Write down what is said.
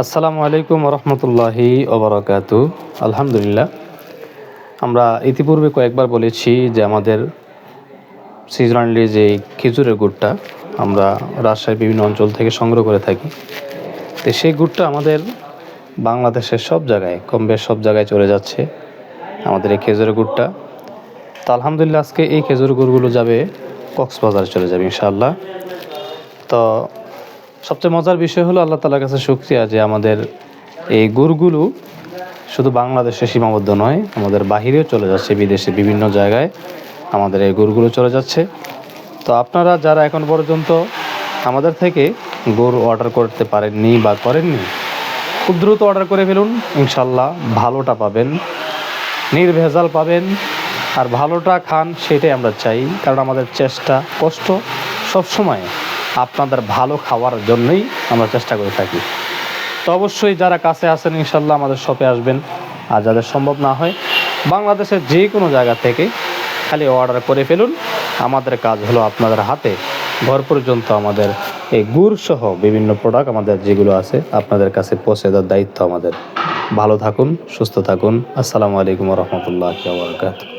আসসালামু আলাইকুম রহমতুল্লাহি ওবরাকাত। আলহামদুলিল্লাহ। আমরা ইতিপূর্বে কয়েকবার বলেছি যে আমাদের সিজনালি যে খেজুরের গুড়টা আমরা রাজশাহীর বিভিন্ন অঞ্চল থেকে সংগ্রহ করে থাকি। তো সেই গুড়টা আমাদের বাংলাদেশের সব জায়গায় কম বেশ সব জায়গায় চলে যাচ্ছে আমাদের এই খেজুরের গুড়টা। তো আলহামদুলিল্লাহ আজকে এই খেজুর গুড়গুলো যাবে কক্সবাজার চলে যাবে ইনশাআল্লাহ। তো সবচেয়ে মজার বিষয় হলো আল্লাহ তালার কাছে শুক্রিয়া যে আমাদের এই গুড়গুলো শুধু বাংলাদেশে সীমাবদ্ধ নয়, আমাদের বাহিরেও চলে যাচ্ছে, বিদেশে বিভিন্ন জায়গায় আমাদের এই গুড়গুলো চলে যাচ্ছে। তো আপনারা যারা এখন পর্যন্ত আমাদের থেকে গরু অর্ডার করতে পারেননি বা করেননি, খুব দ্রুত অর্ডার করে ফেলুন ইনশাল্লাহ ভালোটা পাবেন, নির্ভেজাল পাবেন, আর ভালোটা খান সেটাই আমরা চাই, কারণ আমাদের চেষ্টা কষ্ট সবসময়। আপনাদের ভালো খাওয়ার জন্যই আমরা চেষ্টা করে থাকি। তো অবশ্যই যারা কাছে আছেন, ইনশাল্লাহ আমাদের শপে আসবেন। আর যাদের সম্ভব না হয়, বাংলাদেশের যে কোনো জায়গা থেকে খালি অর্ডার করে ফেলুন। আমাদের কাজ হলো আপনাদের হাতে। ঘর পর্যন্ত আমাদের, এই গুড় সহ বিভিন্ন প্রোডাক্ট আমাদের যেগুলো আছে, আপনাদের কাছে পৌঁছে দেওয়ার দায়িত্ব আমাদের। ভালো থাকুন, সুস্থ থাকুন। আসসালামু আলাইকুম রহমতুল্লাহ বরকাত